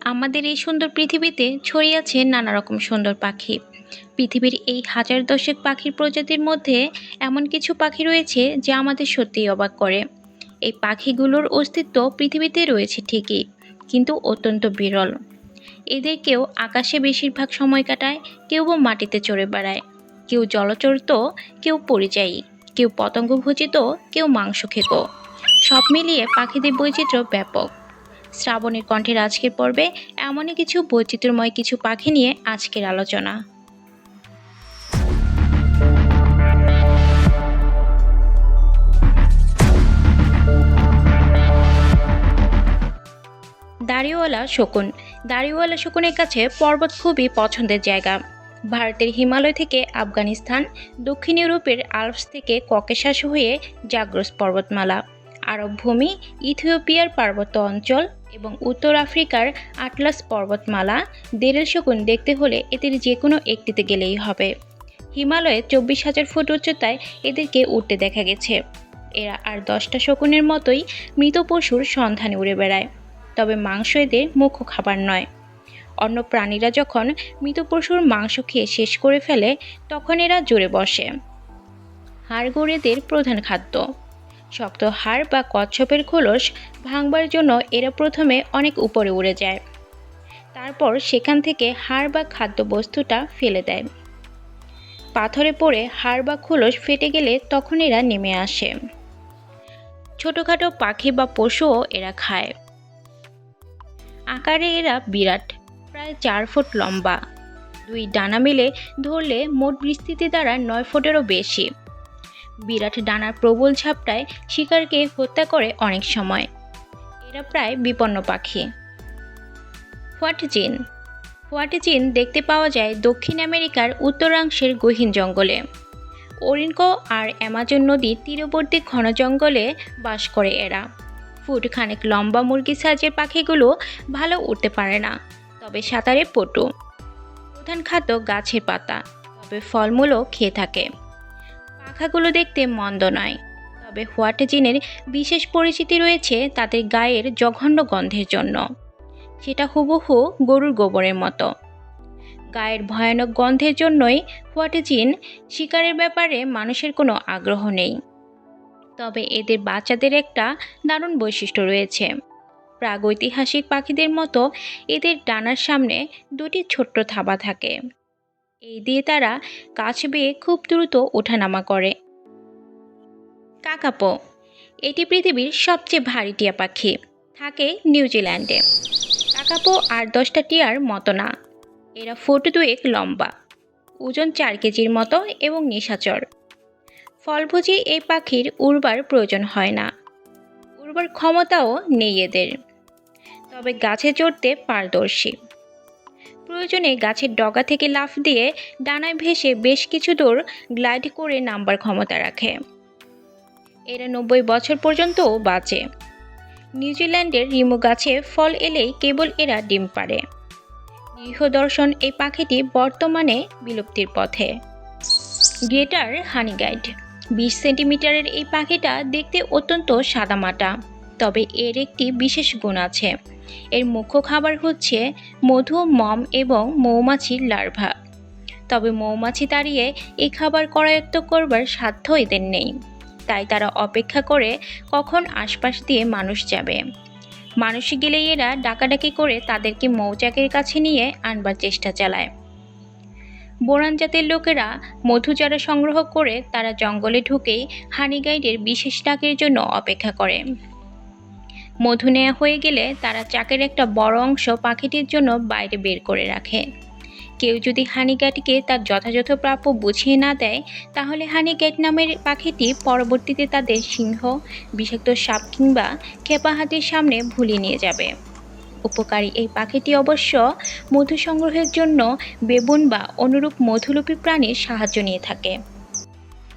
আমাদের এই সুন্দর পৃথিবীতে ছড়িয়ে আছে নানা রকম সুন্দর পাখি। পৃথিবীর এই হাজার দশেক পাখির প্রজাতির মধ্যে এমন কিছু পাখি রয়েছে যা আমাদের সত্যিই অবাক করে। এই পাখিগুলোর অস্তিত্ব পৃথিবীতে রয়েছে ঠিকই, কিন্তু অত্যন্ত বিরল। এদের কেউ আকাশে বেশিরভাগ সময় কাটায়, কেউ বা মাটিতে চড়ে বেড়ায়। কেউ জলচর তো কেউ পরিযায়ী। কেউ পতঙ্গ ভোজিত কেউ মাংস খেত সব মিলিয়ে পাখিদের বৈচিত্র্য ব্যাপক। শ্রাবণের কণ্ঠের আজকের পর্বে এমনই কিছু বৈচিত্র্যময় কিছু পাখি নিয়ে আজকের আলোচনা। দাড়িওয়ালা শকুন। দাড়িওয়ালা শকুনের কাছে পর্বত খুবই পছন্দের জায়গা। ভারতের হিমালয় থেকে আফগানিস্তান, দক্ষিণ ইউরোপের আলপস থেকে ককেশাস হয়ে জাগ্রস পর্বতমালা। আরব ভূমি, ইথিওপিয়ার পার্বত্য অঞ্চল এবং উত্তর আফ্রিকার আটলাস পর্বতমালা দেরেল শকুন দেখতে হলে এদের যে কোনো একটিতে গেলেই হবে। হিমালয়ে চব্বিশ হাজার ফুট উচ্চতায় এদেরকে উঠতে দেখা গেছে। এরা আর দশটা শকুনের মতোই মৃত পশুর সন্ধানে উড়ে বেড়ায়। তবে মাংস এদের মুখ্য খাবার নয়। অন্য প্রাণীরা যখন মৃত পশুর মাংস খেয়ে শেষ করে ফেলে, তখন এরা জোরে বসে। হাড়গোড় এদের প্রধান খাদ্য। শক্ত হাড় বা কচ্ছপের খোলস ভাঙবার জন্য এরা প্রথমে অনেক উপরে উড়ে যায়। তারপর সেখান থেকে হাড় বা খাদ্যবস্তুটা ফেলে দেয়। পাথরে পড়ে হাড় বা খোলস ফেটে গেলে তখন এরা নেমে আসে। ছোটোখাটো পাখি বা পশুও এরা খায়। আকারে এরা বিরাট, প্রায় চার ফুট লম্বা। দুই ডানা মিলে ধরলে মোট বিস্তৃতি দ্বারা নয় ফুটেরও বেশি। বিরাট ডানার প্রবল ঝাপটায় শিকারকে হত্যা করে অনেক সময়। এরা প্রায় বিপন্ন পাখি। হোয়াট জিন? হোয়াট জিন দেখতে পাওয়া যায় দক্ষিণ আমেরিকার উত্তরাংশের গহীন জঙ্গলে। ওরিনকো আর অ্যামাজন নদীর তীরবর্তী ঘন জঙ্গলে বাস করে এরা। ফুট খানেক লম্বা মুরগি সাজের পাখিগুলো ভালো উঠতে পারে না, তবে সাঁতারে পটু। প্রধান খাদ্য গাছের পাতা, তবে ফলমূলও খেয়ে থাকে। পাখাগুলো দেখতে মন্দ নয়। তবে হোয়াট জিনের বিশেষ পরিচিতি রয়েছে তাদের গায়ের জঘন্য গন্ধের জন্য। সেটা হুবহু গরুর গোবরের মতো। গায়ের ভয়ানক গন্ধের জন্যই হোয়াটেজিন শিকারের ব্যাপারে মানুষের কোনো আগ্রহ নেই। তবে এদের বাচ্চাদের একটা দারুণ বৈশিষ্ট্য রয়েছে। প্রাগৈতিহাসিক পাখিদের মতো এদের ডানার সামনে দুটি ছোট্ট থাবা থাকে। এই দিয়ে তারা গাছ বেয়ে খুব দ্রুত ওঠানামা করে। কাকাপো, এটি পৃথিবীর সবচেয়ে ভারী টিয়া পাখি। থাকে নিউজিল্যান্ডে কাকাপো আর দশটা টিয়ার মতো না। এরা ফুট দুয়েক লম্বা, ওজন চার কেজির মতো এবং নিশাচর। ফলভোজী এই পাখির উর্বার প্রয়োজন হয় না। উর্বার ক্ষমতাও নেই এদের। তবে গাছে চড়তে পারদর্শী। প্রয়োজনে গাছের ডগা থেকে লাফ দিয়ে ডানায় ভেসে বেশ কিছু দূর গ্লাইড করে নাম্বার ক্ষমতা রাখে। এরা নব্বই বছর পর্যন্তও বাঁচে। নিউজিল্যান্ডের রিমো গাছে ফল এলেই কেবল এরা ডিম পারে গৃহদর্শন এই পাখিটি বর্তমানে বিলুপ্তির পথে। গ্রেটার হানি গাইড, বিশ সেন্টিমিটারের এই পাখিটা দেখতে অত্যন্ত সাদামাটা, তবে এর একটি বিশেষ গুণ আছে। এর মুখ্য খাবার হচ্ছে মধু, মম এবং মৌমাছির লার্ভা। তবে মৌমাছি তাড়িয়ে এই খাবার করায়ত্ত করবার সাধ্য এদের নেই। তাই তারা অপেক্ষা করে কখন আশপাশ দিয়ে মানুষ যাবে। মানুষ গেলেই এরা ডাকাডাকি করে তাদেরকে মৌচাকের কাছে নিয়ে আনবার চেষ্টা চালায়। বোরান জাতের লোকেরা মধু চারা সংগ্রহ করে তারা জঙ্গলে ঢুকেই হানি গাইডের বিশেষ ডাকের জন্য অপেক্ষা করে। মধু নেওয়া হয়ে গেলে তারা চাকের একটা বড় অংশ পাখিটির জন্য বাইরে বের করে রাখে। কেউ যদি হানিগাটকে তার যথাযথ প্রাপ্য বুঝিয়ে না দেয়, তাহলে হানিগ্যাট নামের পাখিটি পরবর্তীতে তাদের সিংহ, বিষাক্ত সাপ কিংবা খেপা হাতির সামনে ভুলিয়ে নিয়ে যাবে। উপকারী এই পাখিটি অবশ্য মধু সংগ্রহের জন্য বেবুন বা অনুরূপ মধুলুপী প্রাণীর সাহায্য নিয়ে থাকে।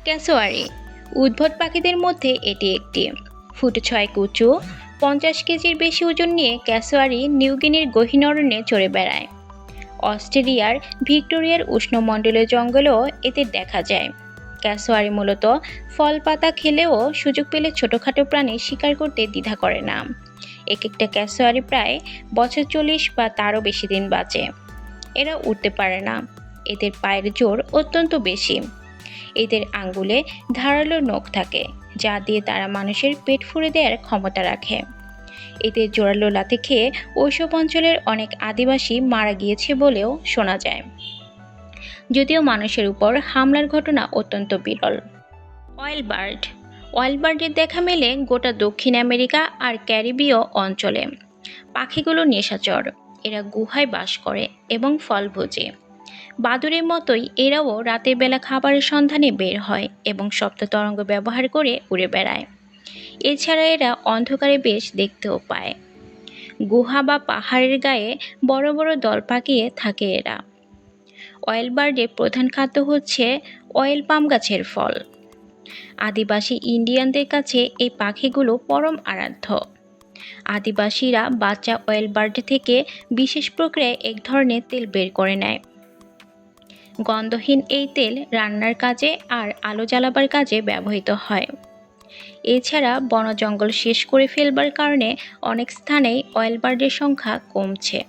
ক্যাসোয়ারি, উদ্ভট পাখিদের মধ্যে এটি একটি। ফুট ছয় উঁচু পঞ্চাশ কেজির বেশি ওজন নিয়ে ক্যাসোয়ারি নিউগিনির গহীন অরণ্যে চড়ে বেড়ায়। অস্ট্রেলিয়ার ভিক্টোরিয়ার উষ্ণমণ্ডলীয় জঙ্গলেও এদের দেখা যায়। ক্যাসোয়ারি মূলত ফল পাতা খেলেও সুযোগ পেলে ছোটোখাটো প্রাণী শিকার করতে দ্বিধা করে না। এক একটা ক্যাসোয়ারি প্রায় বছর চল্লিশ বা তারও বেশি দিন বাঁচে। এরা উঠতে পারে না। এদের পায়ের জোর অত্যন্ত বেশি। এদের আঙ্গুলে ধারালো নখ থাকে। যা দিয়ে তারা মানুষের পেট ফুঁড়ে দেওয়ার ক্ষমতা রাখে। এদের জোরালো লাথি খেয়ে ওইসব অঞ্চলের অনেক আদিবাসী মারা গিয়েছে বলেও শোনা যায়। যদিও মানুষের উপর হামলার ঘটনা অত্যন্ত বিরল। অয়েল বার্ড অয়েল বার্ডের দেখা মেলে গোটা দক্ষিণ আমেরিকা আর ক্যারিবীয় অঞ্চলে। পাখিগুলো নেশাচর। এরা গুহায় বাস করে এবং ফল ভোজে। বাদুরের মতোই এরাও রাতের বেলা খাবারের সন্ধানে বের হয় এবং শব্দ তরঙ্গ ব্যবহার করে উড়ে বেড়ায়। এছাড়া এরা অন্ধকারে বেশ দেখতেও পায়। গুহা বা পাহাড়ের গায়ে বড় বড় দল পাকিয়ে থাকে এরা। অয়েল বার্ডের প্রধান খাদ্য হচ্ছে অয়েল পাম গাছের ফল। আদিবাসী ইন্ডিয়ানদের কাছে এই পাখিগুলো পরম আরাধ্য। আদিবাসীরা বাচ্চা অয়েল বার্ড থেকে বিশেষ প্রক্রিয়ায় এক ধরনের তেল বের করে নেয়। গন্ধহীন এই তেল রান্নার কাজে আর আলো জ্বালাবার কাজে ব্যবহৃত হয়। এছাড়া বন জঙ্গল শেষ করে ফেলবার কারণে অনেক স্থানেই অয়েল বার্ডের সংখ্যা কমছে।